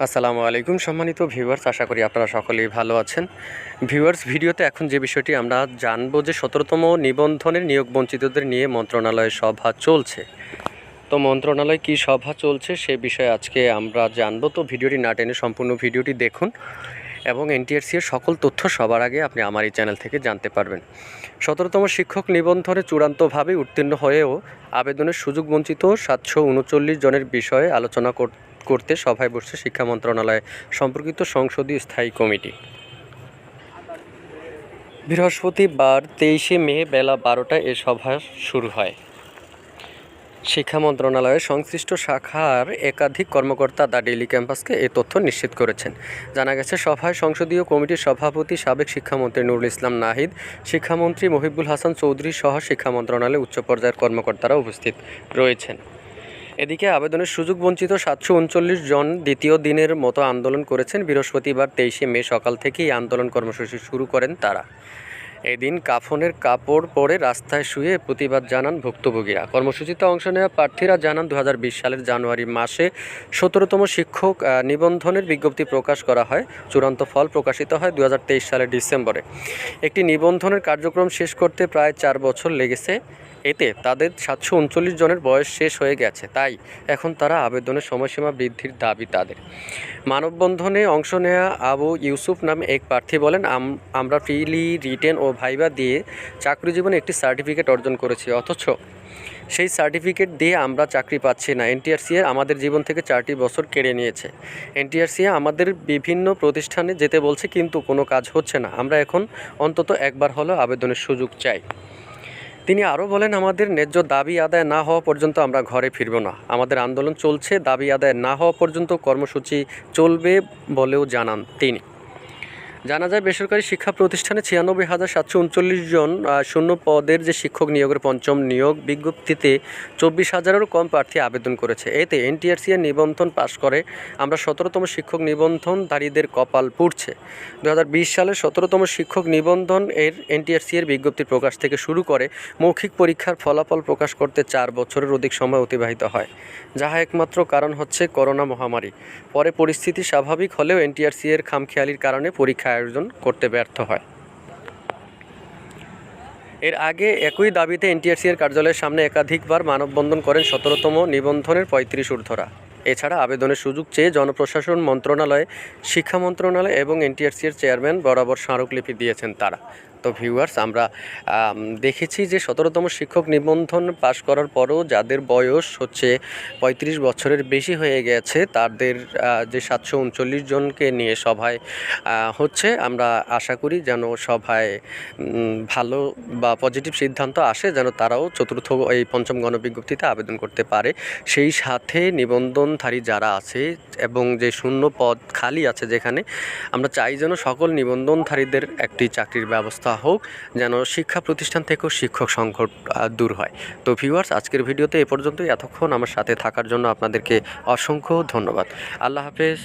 আসসালামু আলাইকুম সম্মানিত ভিউয়ার্স, আশা করি আপনারা সকলেই ভালো আছেন। ভিউয়ার্স, ভিডিওতে এখন যে বিষয়টি আমরা জানব যে সতেরোতম নিবন্ধনের নিয়োগ বঞ্চিতদের নিয়ে মন্ত্রণালয়ে সভা চলছে। তো মন্ত্রণালয় কী সভা চলছে সে বিষয়ে আজকে আমরা জানব। তো ভিডিওটি না টেনে সম্পূর্ণ ভিডিওটি দেখুন এবং এনটিআরসি এর সকল তথ্য সবার আগে আপনি আমার এই চ্যানেল থেকে জানতে পারবেন। সতেরোতম শিক্ষক নিবন্ধনে চূড়ান্তভাবে উত্তীর্ণ হয়েও আবেদনের সুযোগ বঞ্চিত সাতশো উনচল্লিশ জনের বিষয়ে আলোচনা কর- করতে সভায় বসছে শিক্ষা মন্ত্রণালয় সম্পর্কিত সংসদীয় স্থায়ী কমিটি। বৃহস্পতিবার তেইশে মে বেলা বারোটায় এ সভা শুরু হয়। শিক্ষা মন্ত্রণালয়ের সংশ্লিষ্ট শাখার একাধিক কর্মকর্তা দ্য ডেলি ক্যাম্পাসকে এ তথ্য নিশ্চিত করেছেন। জানা গেছে, সভায় সংসদীয় কমিটির সভাপতি সাবেক শিক্ষামন্ত্রী নুরুল ইসলাম নাহিদ, শিক্ষামন্ত্রী মহিবুল হাসান চৌধুরী সহ শিক্ষা মন্ত্রণালয়ের উচ্চ পর্যায়ের কর্মকর্তারা উপস্থিত রয়েছেন। এদিকে আবেদনের সুযোগ বঞ্চিত সাতশো উনচল্লিশ জন দ্বিতীয় দিনের মতো আন্দোলন করেছেন। বৃহস্পতিবার তেইশে মে সকাল থেকেই আন্দোলন কর্মসূচি শুরু করেন তারা। এদিন কাফনের কাপড় পরে রাস্তায় শুয়ে প্রতিবাদ জানান ভুক্তভোগীরা। কর্মসূচিতে অংশ নেওয়া প্রার্থীরা জানান দু হাজার বিশ সালের জানুয়ারি মাসে সতেরোতম শিক্ষক নিবন্ধনের বিজ্ঞপ্তি প্রকাশ করা হয়। চূড়ান্ত ফল প্রকাশিত হয় দু হাজার তেইশ সালের ডিসেম্বরে। একটি নিবন্ধনের কার্যক্রম শেষ করতে প্রায় চার বছর লেগেছে। এতে তাদের সাতশো উনচল্লিশ জনের বয়স শেষ হয়ে গেছে। তাই এখন তারা আবেদনের সময়সীমা বৃদ্ধির দাবি তাদের। মানববন্ধনে অংশ নেওয়া আবু ইউসুফ নামে এক প্রার্থী বলেন আমরা ফ্রিলি, রিটেন ও ভাইবা দিয়ে চাকরি জীবনে একটি সার্টিফিকেট অর্জন করেছি, অথচ সেই সার্টিফিকেট দিয়ে আমরা চাকরি পাচ্ছি না। এনটিআরসি আমাদের জীবন থেকে চারটি বছর কেড়ে নিয়েছে। এনটিআরসি আমাদের বিভিন্ন প্রতিষ্ঠানে যেতে বলছে, কিন্তু কোনো কাজ হচ্ছে না। আমরা এখন অন্তত একবার হলেও আবেদনের সুযোগ চাই। তিনি আরও বলেন, আমাদের ন্যায্য দাবি আদায় না হওয়া পর্যন্ত আমরা ঘরে ফিরব না। আমাদের আন্দোলন চলছে, দাবি আদায় না হওয়া পর্যন্ত কর্মসূচি চলবে বলেও জানান তিনি। জানা যায়, বেসরকারি শিক্ষা প্রতিষ্ঠানে ছিয়ানব্বই হাজার সাতশো উনচল্লিশ জন শূন্য পদের যে শিক্ষক নিয়োগের পঞ্চম নিয়োগ বিজ্ঞপ্তিতে চব্বিশ হাজারেরও কম প্রার্থী আবেদন করেছে। এতে এনটিআরসি এর নিবন্ধন পাশ করে আমরা সতেরোতম শিক্ষক নিবন্ধনধারীদের কপাল পুড়ছে। দু হাজার বিশ সালের সতেরোতম শিক্ষক নিবন্ধন এর এনটিআরসি এর বিজ্ঞপ্তি প্রকাশ থেকে শুরু করে মৌখিক পরীক্ষার ফলাফল প্রকাশ করতে চার বছরের অধিক সময় অতিবাহিত হয়, যাহা একমাত্র কারণ হচ্ছে করোনা মহামারী। পরে পরিস্থিতি স্বাভাবিক হলেও এনটিআরসি এর খামখেয়ালির কারণে পরীক্ষা আয়োজন করতে ব্যর্থ হয়। এর আগে একই দাবিতে এনটিআরসি এর কার্যালয়ের সামনে একাধিকবার মানববন্ধন করেন সতেরোতম নিবন্ধনের পঁয়ত্রিশ ঊর্ধ্বরা। এছাড়া আবেদনের সুযোগ চেয়ে জনপ্রশাসন মন্ত্রণালয়, শিক্ষা মন্ত্রণালয় এবং এনটিআরসি এর চেয়ারম্যান বরাবর স্মারকলিপি দিয়েছেন তারা। তো ভিউয়ার্স আমরা দেখেছি যে সতেরোতম শিক্ষক নিবন্ধন পাশ করার পরও যাদের বয়স হচ্ছে পঁয়ত্রিশ বছরের বেশি হয়ে গেছে, তাদের যে সাতশো উনচল্লিশ জনকে নিয়ে সভায় হচ্ছে, আমরা আশা করি যেন সভায় ভালো বা পজিটিভ সিদ্ধান্ত আসে, যেন তারাও চতুর্থ এই পঞ্চম গণবিজ্ঞপ্তিতে আবেদন করতে পারে। সেই সাথে নিবন্ধনধারী যারা আছে এবং যে শূন্য পদ খালি আছে যেখানে, আমরা চাই যেন সকল নিবন্ধনধারীদের একটি চাকরির ব্যবস্থা হোক, যেন শিক্ষা প্রতিষ্ঠান থেকেও শিক্ষক সংকট দূর হয়। তো ভিউয়ার্স আজকের ভিডিওতে এ পর্যন্তই। এতক্ষণ আমার সাথে থাকার জন্য আপনাদেরকে অসংখ্য ধন্যবাদ। আল্লাহ হাফেজ।